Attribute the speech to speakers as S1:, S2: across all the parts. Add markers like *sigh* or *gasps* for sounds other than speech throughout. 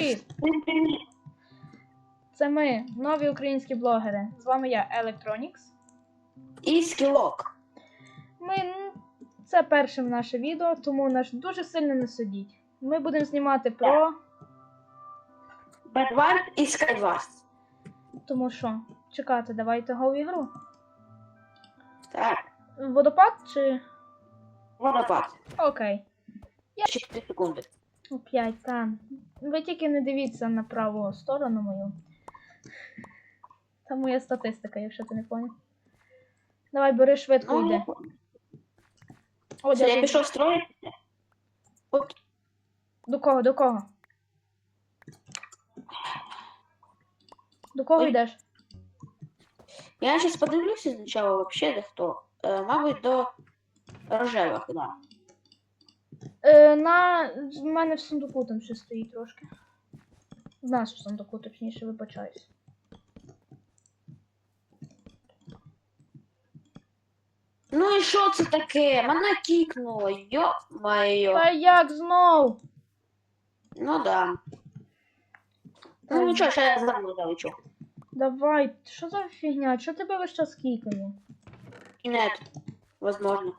S1: Привіт! Це ми, нові українські блогери. З вами я, Electronics.
S2: І скілок.
S1: Ми це перше наше відео, тому нас дуже сильно не судіть. Ми будемо знімати про.
S2: Бедвард і Скайвард.
S1: Тому що чекати, давайте го в ігру.
S2: Так,
S1: Водопад чи.
S2: водопад.
S1: Окей.
S2: Ще 3 секунди.
S1: У 5, так. Ви тільки не дивіться на праву сторону мою. Там моя статистика, якщо ти не поняв. Давай, бери швидко йди. О,
S2: Все, я пішов строїтися. От,
S1: До кого, до кого? До кого
S2: Ой.
S1: йдеш?
S2: я зараз подивлюся спочатку вообще де хто. Е, мабуть, до рожевих, да.
S1: Е, на... В мене в сундуку там ще стоїть трошки. В нас в сундуку, точніше, вибачаюсь.
S2: Ну і що це таке? Мене кікнуло, йо-моє.
S1: Та як знов?
S2: Ну да. Ну нічого, ще я знову залечу.
S1: Давай, що за фігня? Чого тебе весь час кікає?
S2: Нет, возможно.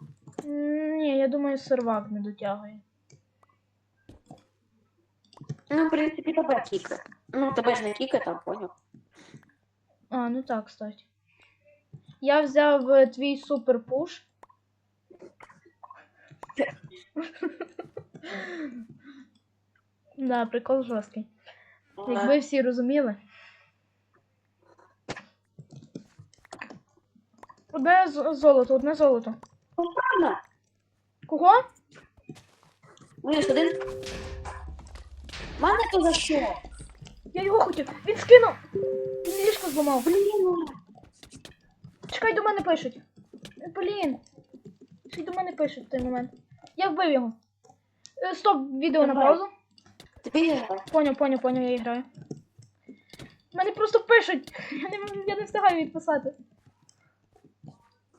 S1: Ні, я думаю, сервак не дотягує.
S2: Ну, в принципі, тебе кіка. Ну, тебе ж не кіка, там, поняв.
S1: А, ну так, кстати. Я взяв е, твій супер пуш. Да, прикол жорсткий. Якби всі розуміли. Одне золото, одне золото.
S2: Правда.
S1: Кого?
S2: Мінус один. Мене то за що?
S1: Я його хотів. Він скинув! Він ліжко зламав.
S2: Блін.
S1: Чекай, до мене пишуть. Блін. Ще й до мене пишуть в той момент. Я вбив його. Е, Стоп, відео на
S2: Давай.
S1: паузу.
S2: Тобі
S1: Поняв, поняв, поняв, я граю. Мене просто пишуть. *laughs* Я не, я не встигаю відписати.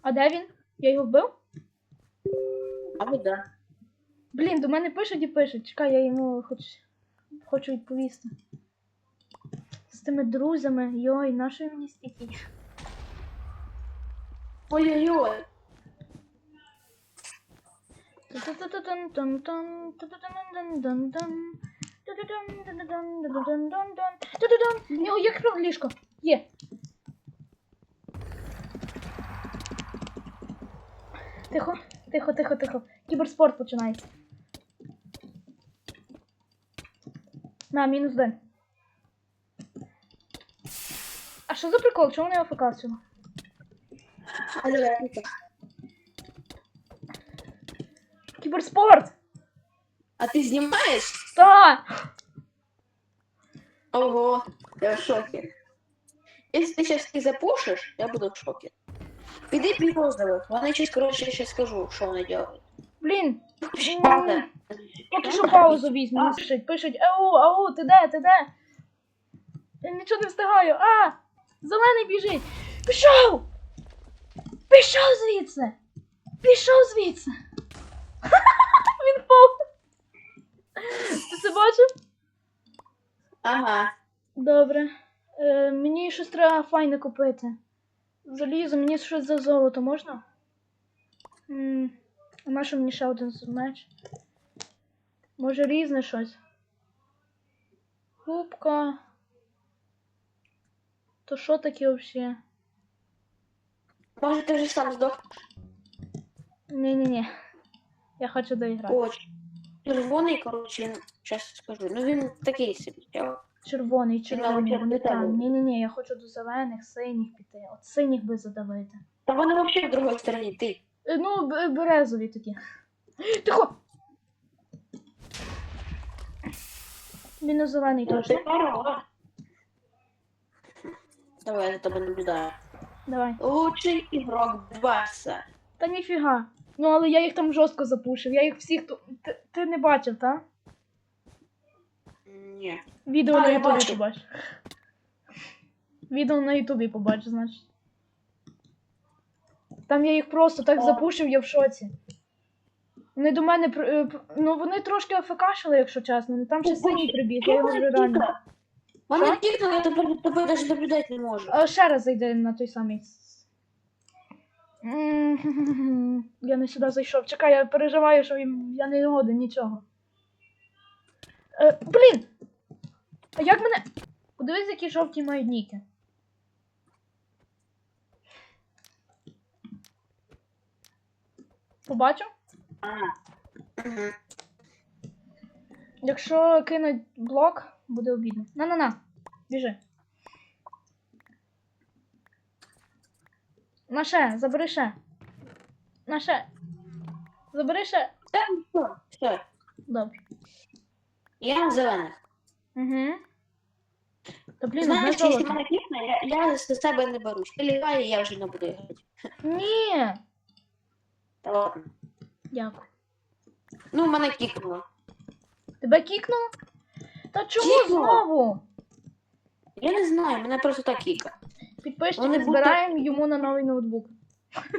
S1: А де він? Я його вбив?
S2: А ви да.
S1: Блін, до мене пишуть і пишуть. Чекай, я йому хоч хочу відповісти. З тими друзями. Йой, нашої мені стільки.
S2: Ой-ой-ой.
S1: Ту-ту-ту-тун-тун-тун, ту-ту-тун-тун-тун-тун, ту-ту-тун-тун-тун-тун-тун-тун, ту-ту-тун. О, як ров- ліжко. Є. Тихо, тихо, тихо, тихо. Кіберспорт починається. На, мінус один. А що за прикол? Чому не АФК
S2: Віка.
S1: Кіберспорт!
S2: А ти знімаєш?
S1: Та!
S2: Ого, я в шокі. Якщо ти зараз їх запушиш, я буду в шокі. Піди підозрювати. Вони щось, коротше, ще скажу, що вони роблять.
S1: Блін,
S2: Правда?
S1: Поки що паузу візьму. Пишуть, пишуть, ау, ау, ти де, ти де? Я нічого не встигаю. А! Зелений біжить. Пішов! Пішов звідси! Пішов звідси! *laughs* Він впав. Ти це бачив?
S2: Ага.
S1: Добре. Е, мені щось треба файне купити. Залізо, мені щось за золото можна? М, А на що мені ще один меч? Може різне щось? Губка. То що таке взагалі?
S2: Може ти вже сам здох?
S1: Ні-ні-ні. Я хочу доіграти.
S2: О, червоний, коротше, зараз скажу. Ну він такий собі. Я...
S1: Червоний, червоний, вони там. Ні-ні-ні, я хочу до зелених, синіх піти. От синіх би задавити.
S2: Та вони взагалі в другій стороні, ти.
S1: Е, Ну, б- березові такі. Тихо! Мінус зелений
S2: Ну,
S1: точно.
S2: ти здорова. Давай, я тебе наблюдаю.
S1: Давай.
S2: Лучший ігрок Дваса.
S1: Та ніфіга. Ну, але я їх там жорстко запушив. Я їх всіх ту. Ти, ти не бачив, так?
S2: Ні.
S1: Відео
S2: А,
S1: на
S2: я
S1: Ютубі
S2: бачив.
S1: побач. Відео на Ютубі побач, значить. Там я їх просто так
S2: О.
S1: запушив, я в шоці. Вони до мене е, п- ну вони трошки афекашили, якщо чесно. Ну там ще синій прибіг, я його вже реально.
S2: Вони
S1: Що?
S2: кікнули, я тепер тебе навіть наблюдати не можу.
S1: А, ще раз зайди на той самий. М, *laughs* Я не сюди зайшов. Чекай, я переживаю, що їм- я не годен нічого. Е, блін! А як мене. Подивись, які жовті мають ніки. Побачив? Якщо кинуть блок, буде обідно. На-на-на, біжи. На ще, забери ще. На ще. Забери ще.
S2: Ну, Все, все.
S1: Добре.
S2: Я на зелених.
S1: Угу. Та блін,
S2: Знаєш, якщо
S1: золото.
S2: мене я, я з себе не берусь. Ти лягай, я вже не буду грати.
S1: Ні.
S2: Та ладно.
S1: Дякую.
S2: Ну, мене кікнуло.
S1: Тебе кікнуло? Та чому
S2: Кікнуло.
S1: знову?
S2: Я не знаю, мене просто так кіка.
S1: Підписчики
S2: Вони будто-
S1: збираємо йому на новий ноутбук. *laughs*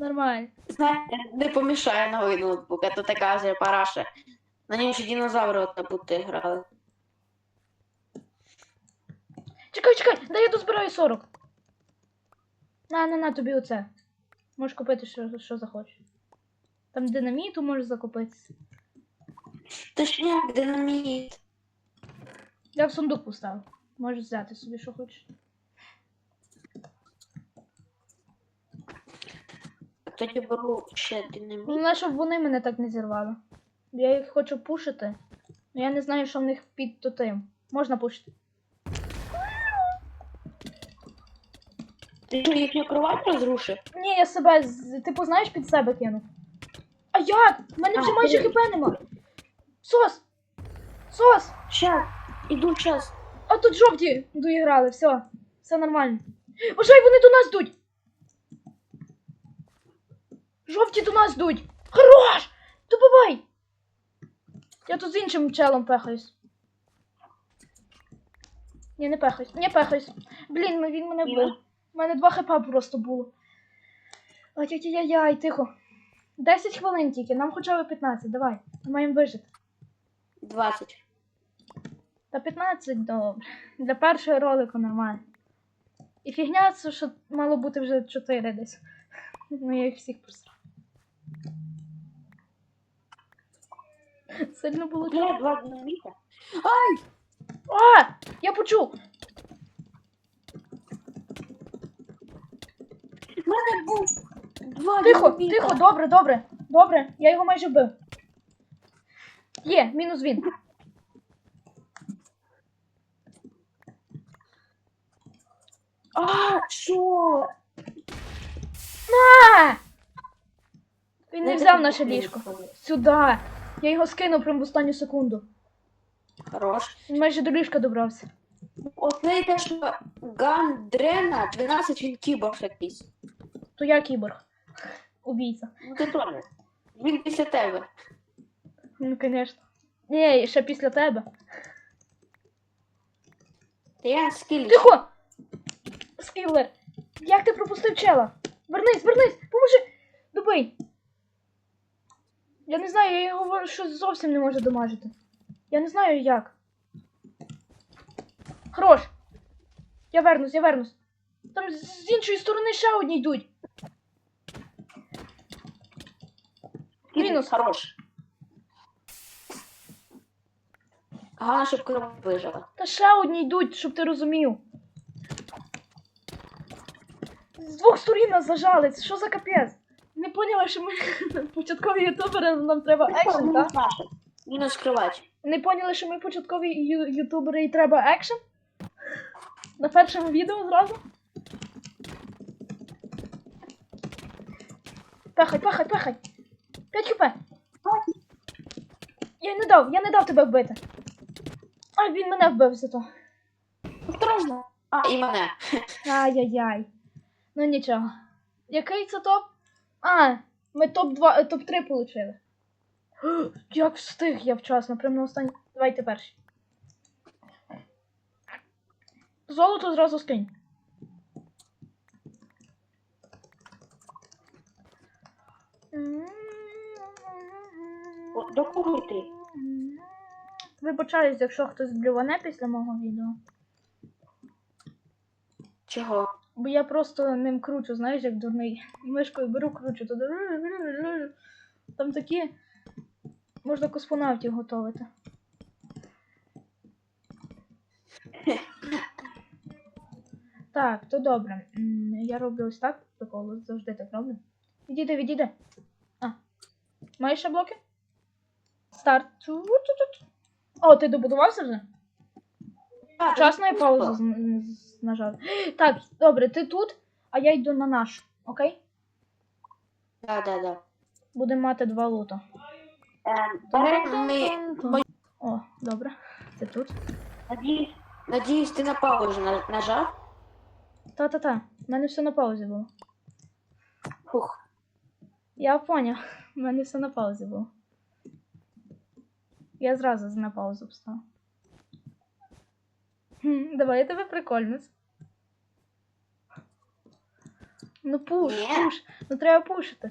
S1: Нормально.
S2: Не помішає новий ноутбук, а то така вже параша. На ньому ще динозаври от будто грали.
S1: Чекай, чекай, дай я дозбираю 40. На, на, на, тобі оце. Можеш купити, що, що захочеш. Там динаміту можеш закупитися.
S2: Точняк, динаміт.
S1: Я в сундук поставив. Можеш взяти собі, що хочеш.
S2: Тоді беру ще динаміт.
S1: Головне, щоб вони мене так не зірвали. Я їх хочу пушити. але я не знаю, що в них під тотим. Можна пушити.
S2: Ти що, їхню кровать розрушив?
S1: Ні, я себе з- типу, знаєш, під себе кинув. А як? У мене вже
S2: А,
S1: майже
S2: ти-
S1: хп нема. Сос! Сос!
S2: Щас, іду щас.
S1: А тут жовті доіграли, все. Все нормально. Вважай, вони до нас йдуть! Жовті до нас йдуть! Хорош! Добивай! Я тут з іншим челом пехаюсь. Ні, не пехаюсь. Не пехаюсь. Блін, він мене вбив. У мене 2 хп просто було. Ай-яй-яй-яй, тихо. 10 хвилин тільки, нам хоча б 15, давай. Ми маємо вижити.
S2: 20.
S1: Та 15 добре. Для першого ролику нормально. І фігня, це що мало бути вже 4 десь. *laughs* Ну я їх всіх просрав. Сильно було чого.
S2: два динаміта.
S1: А! Я почув!
S2: У мене був два
S1: Тихо,
S2: динаміта.
S1: тихо, добре, добре, добре. Я його майже вбив. Є, мінус він.
S2: А, що?
S1: А! Він не взяв наше ліжко. Сюди. Я його скинув прямо в останню секунду.
S2: Хорош.
S1: Він майже до ліжка добрався.
S2: Оце те, що Гандрена 12 він кіборг якийсь.
S1: То я кіборг. Убійця.
S2: Ну ти теж. Він після тебе.
S1: Ну, звісно. Ні, ще після тебе.
S2: Та я скіль.
S1: Тихо! Скіллер! Як ти пропустив чела? Вернись, вернись! Поможи! Добий! Я не знаю, я його щось зовсім не можу домажити. Я не знаю як. Хорош! Я вернусь, я вернусь. Там з іншої сторони ще одні йдуть. Мінус.
S2: Хорош. Головне, щоб корова вижила.
S1: Та ще одні йдуть, щоб ти розумів. З двох сторін нас зажали. Що за капець? Не поняла, що ми *laughs* початкові ютубери, нам треба екшен, так?
S2: наша. Мінус кровать.
S1: Не поняли, що ми початкові ю- ютубери і треба екшен? На першому відео зразу? Пехай, пехай, пехай! 5 хп! Я не дав, я не дав тебе вбити. А він мене вбив зато.
S2: Осторожно. А, і мене.
S1: Ай-яй-яй. Ну нічого. Який це топ? А, ми топ-2, е, топ-3 получили. *gasps* Як встиг я вчасно, прямо на останній. Давайте перші. Золото зразу скинь.
S2: До кого ти?
S1: Вибачаюсь, якщо хтось блюване після мого відео.
S2: Чого?
S1: Бо я просто ним кручу, знаєш, як дурний. Мишкою беру, кручу туди. Там такі. Можна космонавтів готувати. Так, то добре. Я роблю ось так, прикол, завжди так роблю. Відійди, відійди. А. Маєш ще блоки? Старт. О, ти добудувався вже? Вчасно я паузу з- з- нажав. Так, добре, ти тут, а я йду на наш, окей?
S2: Да, да, да.
S1: Будемо мати два лута.
S2: Давай ми...
S1: О, добре. Ти тут.
S2: Надіюсь, надіюсь, ти на паузу на- нажав?
S1: Та-та-та. У мене все на паузі було.
S2: Фух.
S1: Я поняв. У мене все на паузі було. Я зразу на паузу встав. Хм, давай я тебе прикольниць. Ну пуш,
S2: Ні.
S1: пуш. Ну треба пушити.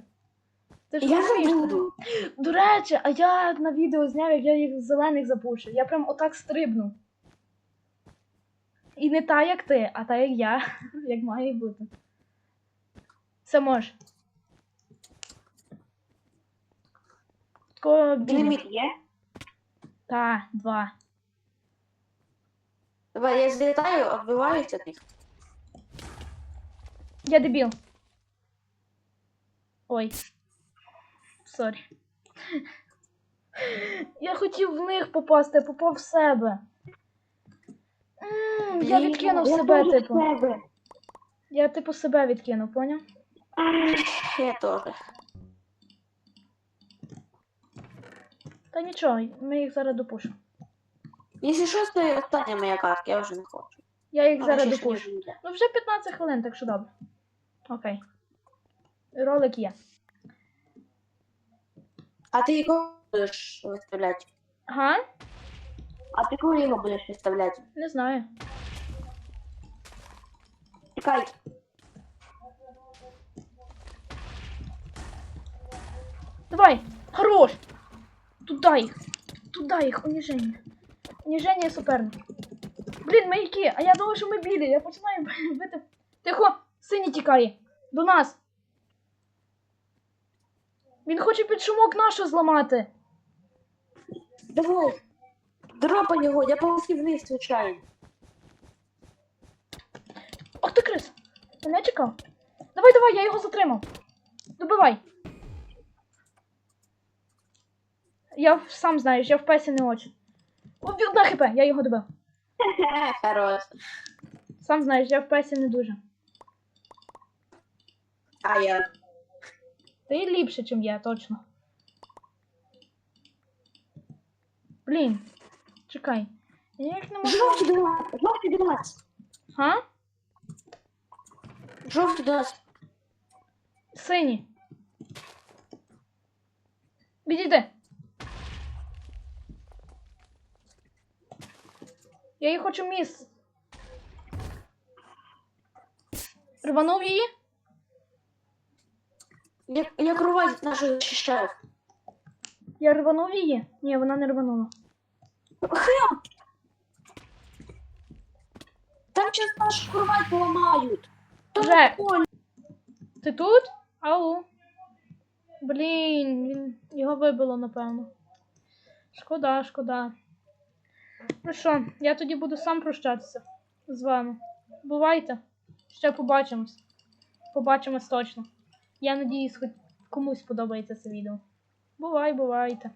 S1: Ти ж
S2: Я
S1: розумієш,
S2: не буду.
S1: До речі, а я на відео зняв, як я їх зелених запушив. Я прям отак стрибнув. І не та, як ти, а та, як я, *laughs* як має бути. Все може. Такого
S2: є?
S1: Та, два.
S2: Давай, я злітаю, відбиваюся від них.
S1: Я дебіл. Ой. Сорі. Я хотів в них попасти, а попав в себе. М, я відкинув
S2: я
S1: себе, типу.
S2: себе.
S1: Я типу себе відкинув, поняв?
S2: Я теж.
S1: Та нічого, ми їх зараз допушу.
S2: Якщо що, це остання моя картка, я вже не хочу.
S1: Я їх
S2: А,
S1: зараз
S2: не.
S1: Ну вже 15 хвилин, так що добре. Окей. Ролик є.
S2: А ти його будеш виставляти?
S1: Ага,
S2: А ти коли його будеш виставляти?
S1: не знаю.
S2: Чекай.
S1: Давай! Хорош! Туда їх! Туда їх, уніження. Уніження суперника. Блін, маяки, а я думав, що ми білі. Я починаю *laughs* бити. Тихо! Синій тікає! До нас! Він хоче під шумок нашу зламати.
S2: Давай. Дропай його, я полетів вниз, звичайно.
S1: Ах ти крис! Ти не чекав? Давай, давай, я його затримав. Добивай. Я сам знаєш, я в песі не очі. Одна хп, я його добив. *laughs*
S2: Хорош.
S1: Сам знаєш, я в песі не дуже.
S2: А я.
S1: Ти ліпше, ніж я, точно. Блін, чекай. Я їх не можу.
S2: Жовтий до нас, жовтий до нас.
S1: Га?
S2: Жовтий до нас.
S1: Сині. Я її хочу міс. Рванув її?
S2: Я, я кровать нашу захищаю.
S1: Я рванув її? Ні, вона не рванула.
S2: Хрен! Там сейчас нашу кровать поламають. Та
S1: Вже. Ти тут? Ау. Блін, він його вибило, напевно. Шкода, шкода. Ну що, я тоді буду сам прощатися з вами. Бувайте. Ще побачимось. Побачимось точно. Я надіюсь, хоч комусь подобається це відео. Бувай, бувайте.